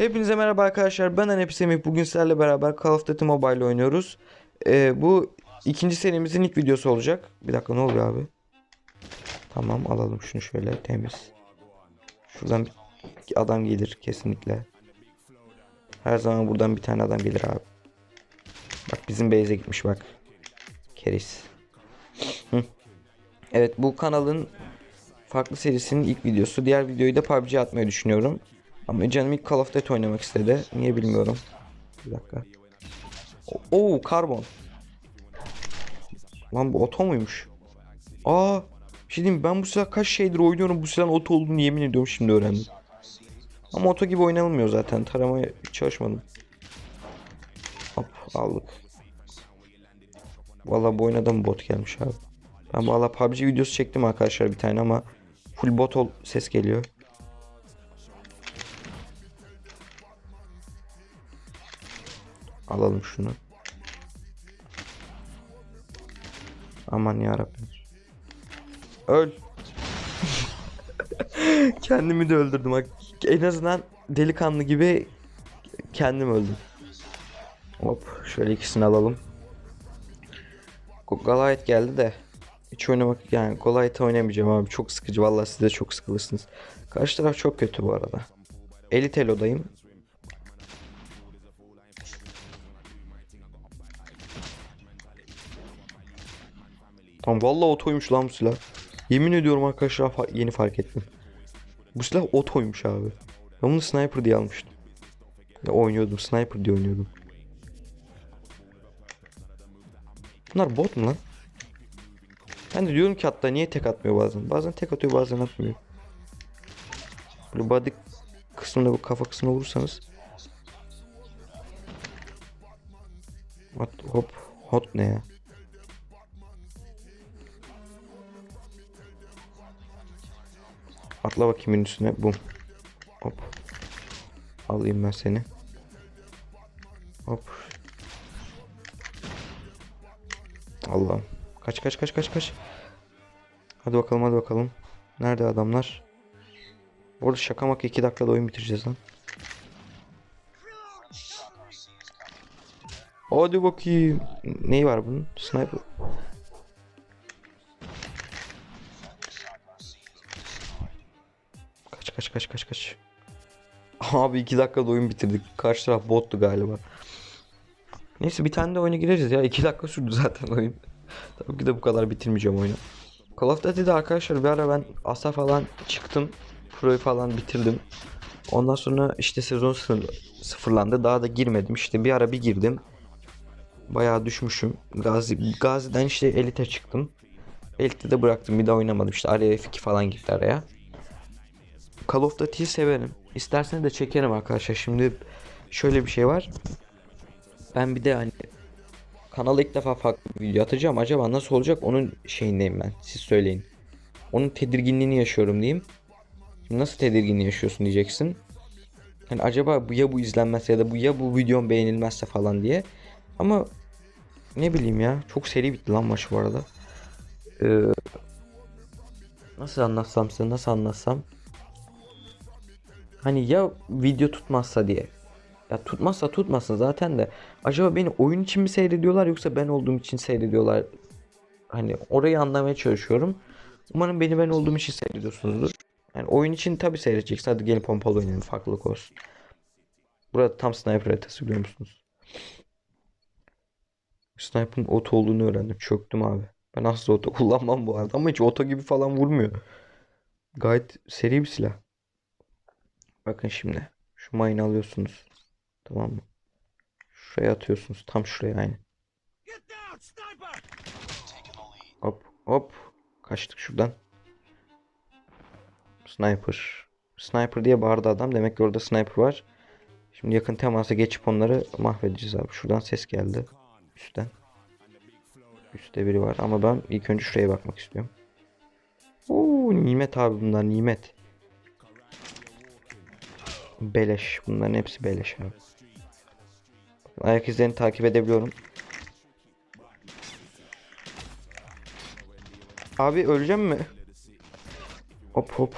Hepinize merhaba arkadaşlar. Ben Anep Semih. Bugün sizlerle beraber Call of Duty Mobile oynuyoruz. Ee, bu ikinci serimizin ilk videosu olacak. Bir dakika ne oluyor abi? Tamam alalım şunu şöyle temiz. Şuradan bir adam gelir kesinlikle. Her zaman buradan bir tane adam gelir abi. Bak bizim base'e gitmiş bak. Keris. Evet bu kanalın farklı serisinin ilk videosu. Diğer videoyu da PUBG atmayı düşünüyorum. Ama canım ilk Call of Duty oynamak istedi. Niye bilmiyorum. Bir dakika. Oo karbon. Lan bu oto muymuş? Aa bir şey diyeyim ben bu silah kaç şeydir oynuyorum bu silahın oto olduğunu yemin ediyorum şimdi öğrendim. Ama oto gibi oynanılmıyor zaten. Taramaya hiç çalışmadım. Hop aldık. Vallahi bu mı bot gelmiş abi. Ben valla PUBG videosu çektim arkadaşlar bir tane ama full bot ol ses geliyor. Alalım şunu. Aman ya. Öl. Kendimi de öldürdüm. Bak. En azından delikanlı gibi kendim öldüm. Hop şöyle ikisini alalım. Go- Goliath geldi de hiç oynamak yani Goliath oynamayacağım abi çok sıkıcı vallahi siz de çok sıkılırsınız. Karşı taraf çok kötü bu arada. Elit Elo'dayım. Tam vallahi otoymuş lan bu silah. Yemin ediyorum arkadaşlar fa- yeni fark ettim. Bu silah otoymuş abi. Ben bunu sniper diye almıştım. Ya oynuyordum sniper diye oynuyordum. Bunlar bot mu lan? Ben de diyorum ki hatta niye tek atmıyor bazen. Bazen tek atıyor bazen atmıyor. Böyle body kısmında bu kafa kısmına vurursanız. What, hop hot ne ya? Atla bakayım üstüne. Bum. Hop. Alayım ben seni. Hop. Allah'ım. Kaç kaç kaç kaç kaç. Hadi bakalım hadi bakalım. Nerede adamlar? Bu arada şaka maka 2 dakikada oyun bitireceğiz lan. Hadi bakayım. Neyi var bunun? Sniper. Kaç kaç kaç kaç. Abi 2 dakikada oyun bitirdik. Karşı taraf bottu galiba. Neyse bir tane de oyuna gireriz ya. 2 dakika sürdü zaten oyun. Tabii ki de bu kadar bitirmeyeceğim oyunu. Call of Duty'de arkadaşlar bir ara ben Asa falan çıktım. Pro'yu falan bitirdim. Ondan sonra işte sezon sıfırlandı. Daha da girmedim. İşte bir ara bir girdim. Bayağı düşmüşüm. Gazi, Gazi'den işte Elite çıktım. Elite'de de bıraktım. Bir daha oynamadım. İşte araya F2 falan gitti araya. Call of Duty'yi severim. İsterseniz de çekerim arkadaşlar. Şimdi şöyle bir şey var. Ben bir de hani kanala ilk defa farklı bir video atacağım. Acaba nasıl olacak onun şeyindeyim ben. Siz söyleyin. Onun tedirginliğini yaşıyorum diyeyim. Şimdi nasıl tedirginliği yaşıyorsun diyeceksin. Hani acaba bu ya bu izlenmezse ya da bu ya bu videom beğenilmezse falan diye. Ama ne bileyim ya. Çok seri bitti lan maç bu arada. Ee, nasıl anlatsam size nasıl anlatsam. Hani ya video tutmazsa diye. Ya tutmazsa tutmasın zaten de. Acaba beni oyun için mi seyrediyorlar yoksa ben olduğum için seyrediyorlar? Hani orayı anlamaya çalışıyorum. Umarım beni ben olduğum için seyrediyorsunuzdur. Yani oyun için tabi seyredeceksin. Hadi gelin pompalı oynayalım farklılık olsun. Burada tam sniper haritası biliyor musunuz? Sniper'ın oto olduğunu öğrendim. Çöktüm abi. Ben asla oto kullanmam bu arada ama hiç oto gibi falan vurmuyor. Gayet seri bir silah. Bakın şimdi. Şu mayını alıyorsunuz. Tamam mı? Şuraya atıyorsunuz. Tam şuraya aynı. Hop hop. Kaçtık şuradan. Sniper. Sniper diye bağırdı adam. Demek ki orada sniper var. Şimdi yakın temasa geçip onları mahvedeceğiz abi. Şuradan ses geldi. Üstten. Üstte biri var ama ben ilk önce şuraya bakmak istiyorum. Oo nimet abi bunlar nimet. Beleş. Bunların hepsi beleş abi. Ayak izlerini takip edebiliyorum. Abi öleceğim mi? Hop hop.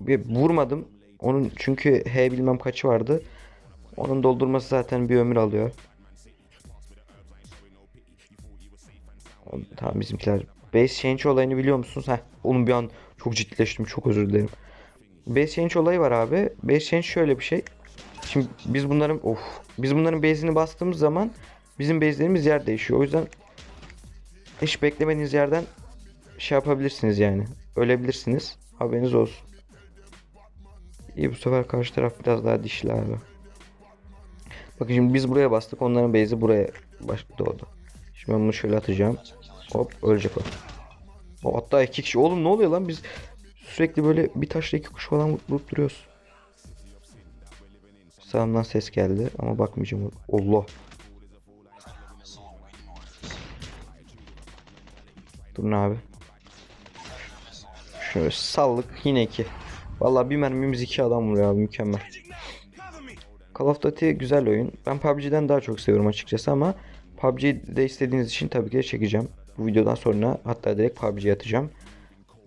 bir vurmadım. Onun çünkü H bilmem kaçı vardı. Onun doldurması zaten bir ömür alıyor. Tamam bizimkiler. Base change olayını biliyor musunuz? Heh, onun bir an çok ciddileştim. Çok özür dilerim. Base change olayı var abi. Base şöyle bir şey. Şimdi biz bunların of biz bunların base'ini bastığımız zaman bizim base'lerimiz yer değişiyor. O yüzden hiç beklemediğiniz yerden şey yapabilirsiniz yani. Ölebilirsiniz. Haberiniz olsun. İyi bu sefer karşı taraf biraz daha dişli abi. Bakın şimdi biz buraya bastık. Onların base'i buraya baş doğdu. Şimdi ben bunu şöyle atacağım. Hop ölecek o. Hatta iki kişi. Oğlum ne oluyor lan biz sürekli böyle bir taşla iki kuş falan vurup duruyoruz. Sağımdan ses geldi ama bakmayacağım. Allah. Durun abi. Şöyle sallık yine iki. Vallahi bir mermimiz iki adam vuruyor abi mükemmel. Call of Duty güzel oyun. Ben PUBG'den daha çok seviyorum açıkçası ama PUBG'de istediğiniz için tabii ki çekeceğim. Bu videodan sonra hatta direkt PUBG'ye atacağım.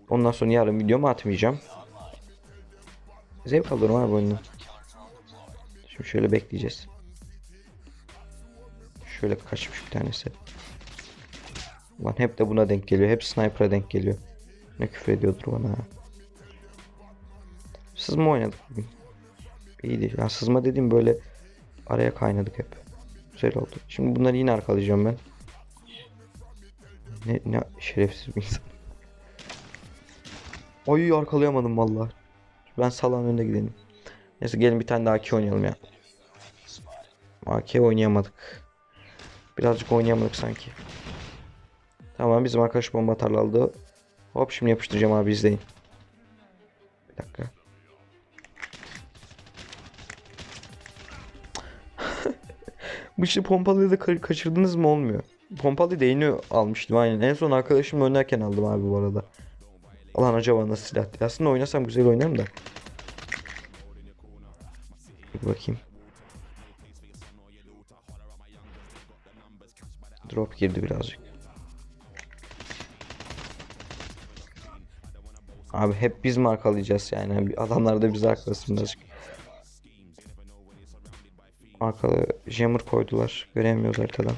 Ondan sonra yarın videomu atmayacağım. Zevk alıyorum abi oyundan. Şimdi şöyle bekleyeceğiz. Şöyle kaçmış bir tanesi. Lan hep de buna denk geliyor. Hep sniper'a denk geliyor. Ne küfür ediyordur bana. Sızma oynadık bugün. İyiydi. Ya sızma dediğim böyle araya kaynadık hep. Güzel oldu. Şimdi bunları yine arkalayacağım ben. Ne, ne şerefsiz bir insan. Oy arkalayamadım vallahi. Ben salağın önünde gidelim. Neyse gelin bir tane daha AK oynayalım ya. AK oynayamadık. Birazcık oynayamadık sanki. Tamam bizim arkadaş bomba atarlı aldı. Hop şimdi yapıştıracağım abi izleyin. Bir dakika. Bu işte pompalıyı da ka- kaçırdınız mı olmuyor. Pompalı değini almıştım aynen. En son arkadaşımla oynarken aldım abi bu arada. Lan acaba nasıl silah diye. Aslında oynasam güzel oynarım da. Bir bakayım. Drop girdi birazcık. Abi hep biz mi arkalayacağız yani? Adamlar da bizi arkalasın birazcık. Arkada jammer koydular. Göremiyoruz haritadan.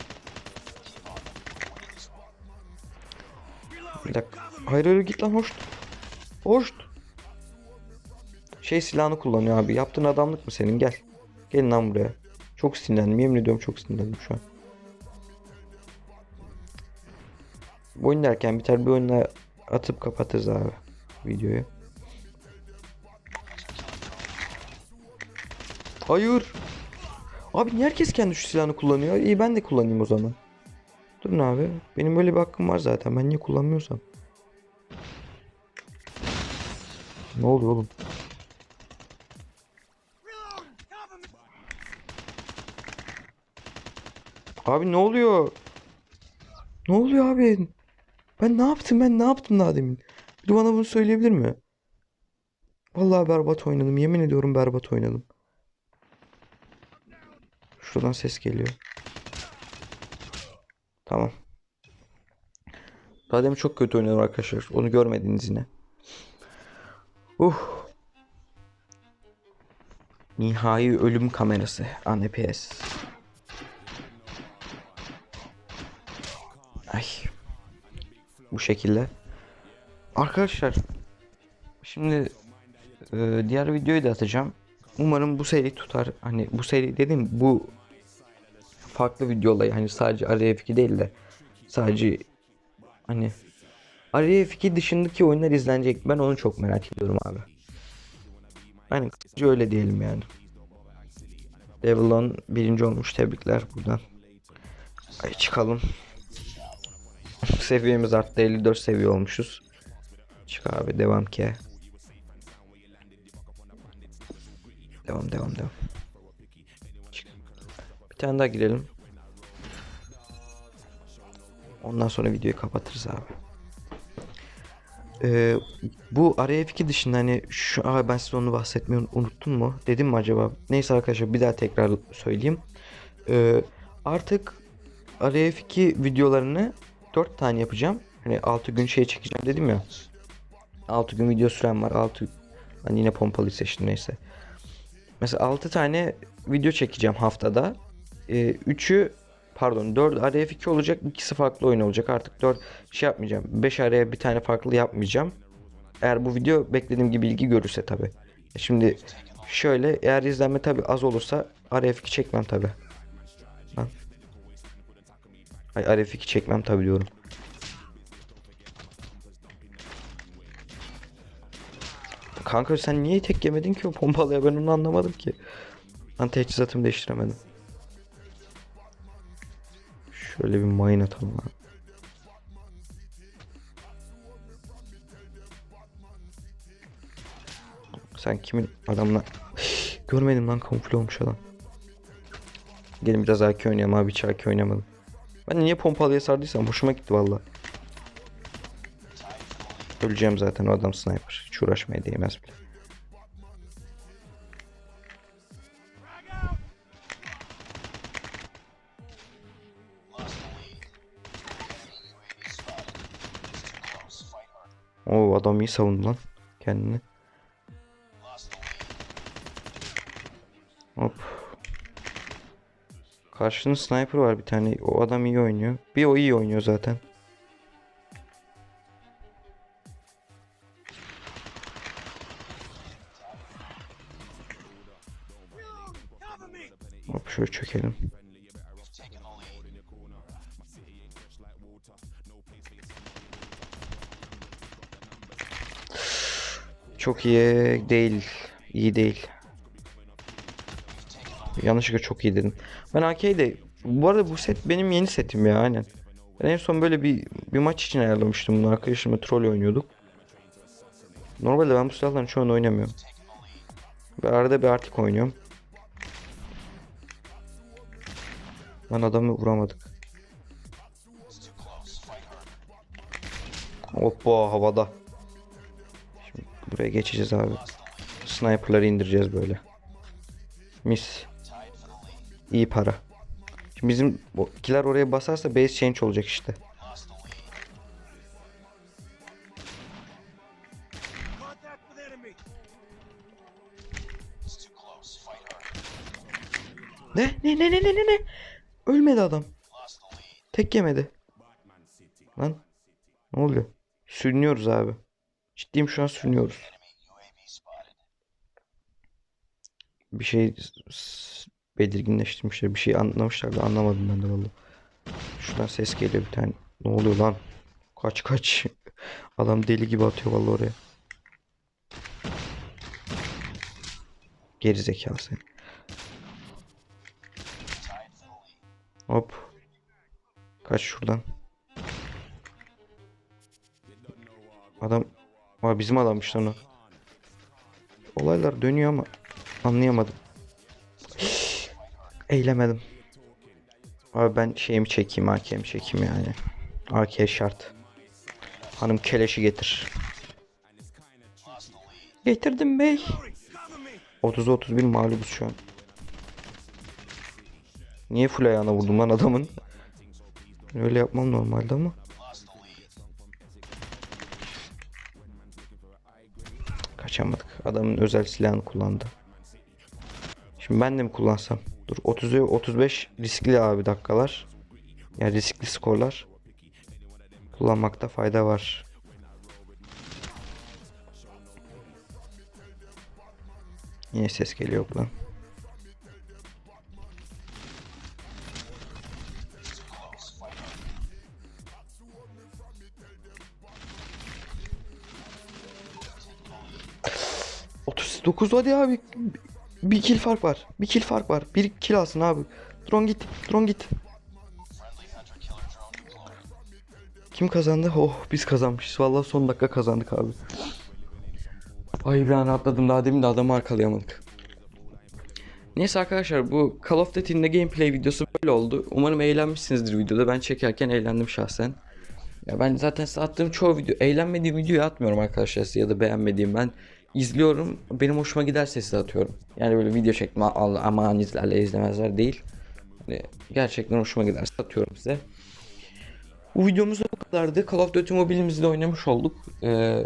Hayır hayır git lan hoş. Hoş. Şey silahını kullanıyor abi. Yaptığın adamlık mı senin? Gel. Gelin lan buraya. Çok sinirlendim. Yemin ediyorum çok sinirlendim şu an. Bu oyun derken biter bir oyunla atıp kapatırız abi videoyu. Hayır. Abi niye herkes kendi şu silahını kullanıyor? İyi ben de kullanayım o zaman. Durun abi. Benim böyle bir hakkım var zaten. Ben niye kullanmıyorsam? Ne oluyor oğlum? Abi ne oluyor? Ne oluyor abi? Ben ne yaptım? Ben ne yaptım daha demin? Biri bana bunu söyleyebilir mi? Vallahi berbat oynadım. Yemin ediyorum berbat oynadım. Şuradan ses geliyor. Tamam. Daha demin çok kötü oynadım arkadaşlar. Onu görmediniz yine. Uh. Nihai ölüm kamerası. ANPS. Ay. Bu şekilde. Arkadaşlar. Şimdi e, diğer videoyu da atacağım. Umarım bu seri tutar. Hani bu seri dedim bu farklı video olayı. Hani sadece RF2 değil de sadece hani RF2 dışındaki oyunlar izlenecek. Ben onu çok merak ediyorum abi. Aynen kısaca öyle diyelim yani. Devilon birinci olmuş. Tebrikler buradan. Ay çıkalım. Seviyemiz arttı. 54 seviye olmuşuz. Çık abi devam ki. Devam devam devam. Çık. Bir tane daha girelim. Ondan sonra videoyu kapatırız abi. Ee, bu RF2 dışında hani şu Aa, ben size onu bahsetmeyi unuttum mu? Dedim mi acaba? Neyse arkadaşlar bir daha tekrar söyleyeyim. Ee, artık RF2 videolarını 4 tane yapacağım. Hani 6 gün şey çekeceğim dedim ya. 6 gün video süren var. 6 Ben yine pompalı seçtim neyse. Mesela 6 tane video çekeceğim haftada. Ee, 3'ü pardon 4 araya 2 olacak. ikisi farklı oyun olacak. Artık 4 şey yapmayacağım. 5 araya bir tane farklı yapmayacağım. Eğer bu video beklediğim gibi ilgi görürse tabi. Şimdi şöyle eğer izlenme tabi az olursa araya 2 çekmem tabi. Lan. Ay RF2 çekmem tabi diyorum. Kanka sen niye tek yemedin ki o pompalıya ben onu anlamadım ki. Ben teçhizatımı değiştiremedim. Şöyle bir mayın atalım lan. Sen kimin adamla görmedim lan kamufle olmuş adam. Gelin biraz AK oynayalım abi hiç AK oynamadım. Ben niye pompalıya sardıysam hoşuma gitti valla. Öleceğim zaten o adam sniper. Hiç uğraşmaya değmez bile. Oo adam iyi savundu lan kendini. Hop. Karşının sniper var bir tane. O adam iyi oynuyor. Bir o iyi oynuyor zaten. Hop şöyle çökelim. Çok iyi değil. İyi değil. Yanlışlıkla çok iyi dedim. Ben AK'de bu arada bu set benim yeni setim ya aynen. Ben en son böyle bir bir maç için ayarlamıştım bunu. Arkadaşımla troll oynuyorduk. Normalde ben bu silahların çoğunu oynamıyorum. Ve arada bir artık oynuyorum. Lan adamı vuramadık. Hoppa havada. Buraya geçeceğiz abi. Sniper'ları indireceğiz böyle. Mis. İyi para. Şimdi bizim o ikiler oraya basarsa base change olacak işte. Ne? Ne ne ne ne ne ne? Ölmedi adam. Tek yemedi. Lan. Ne oluyor? Sürünüyoruz abi. Ciddiyim şu an sürünüyoruz. Bir şey belirginleştirmişler. Bir şey anlamışlar da anlamadım ben de vallahi. Şuradan ses geliyor bir tane. Ne oluyor lan? Kaç kaç. Adam deli gibi atıyor vallahi oraya. Geri zekalı sen. Hop. Kaç şuradan. Adam Aa, bizim adammış lan o. Olaylar dönüyor ama anlayamadım. Eylemedim. Abi ben şeyimi çekeyim, AK'mi çekeyim yani. AK şart. Hanım keleşi getir. Getirdim bey. 30 31 mağlubuz şu an. Niye full ayağına vurdum lan adamın? Öyle yapmam normalde ama. Kaçamadık. Adamın özel silahını kullandı. Şimdi ben de mi kullansam? Dur 30 35 riskli abi dakikalar. Yani riskli skorlar. Kullanmakta fayda var. Yine ses geliyor lan. Otuz dokuz hadi abi. Bir kill fark var. Bir kill fark var. Bir kill alsın abi. Drone git. Drone git. Kim kazandı? Oh biz kazanmışız. Vallahi son dakika kazandık abi. Ay ben rahatladım. Daha demin de adamı arkalayamadık. Neyse arkadaşlar bu Call of Duty'nin de gameplay videosu böyle oldu. Umarım eğlenmişsinizdir videoda. Ben çekerken eğlendim şahsen. Ya ben zaten size attığım çoğu video, eğlenmediğim videoyu atmıyorum arkadaşlar ya da beğenmediğim ben izliyorum. Benim hoşuma giderse size atıyorum. Yani böyle video çekme Allah aman izlerle izlemezler değil. Yani gerçekten hoşuma giderse atıyorum size. Bu videomuz bu kadardı. Call of Duty mobilimizde oynamış olduk. Ee,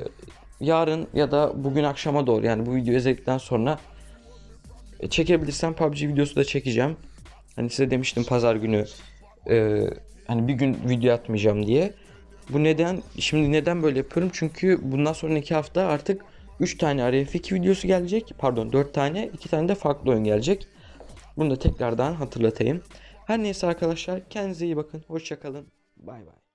yarın ya da bugün akşama doğru yani bu videoyu izledikten sonra e, çekebilirsem PUBG videosu da çekeceğim. Hani size demiştim pazar günü e, hani bir gün video atmayacağım diye. Bu neden şimdi neden böyle yapıyorum? Çünkü bundan sonraki hafta artık 3 tane RF2 videosu gelecek. Pardon 4 tane 2 tane de farklı oyun gelecek. Bunu da tekrardan hatırlatayım. Her neyse arkadaşlar kendinize iyi bakın. Hoşçakalın. Bay bay.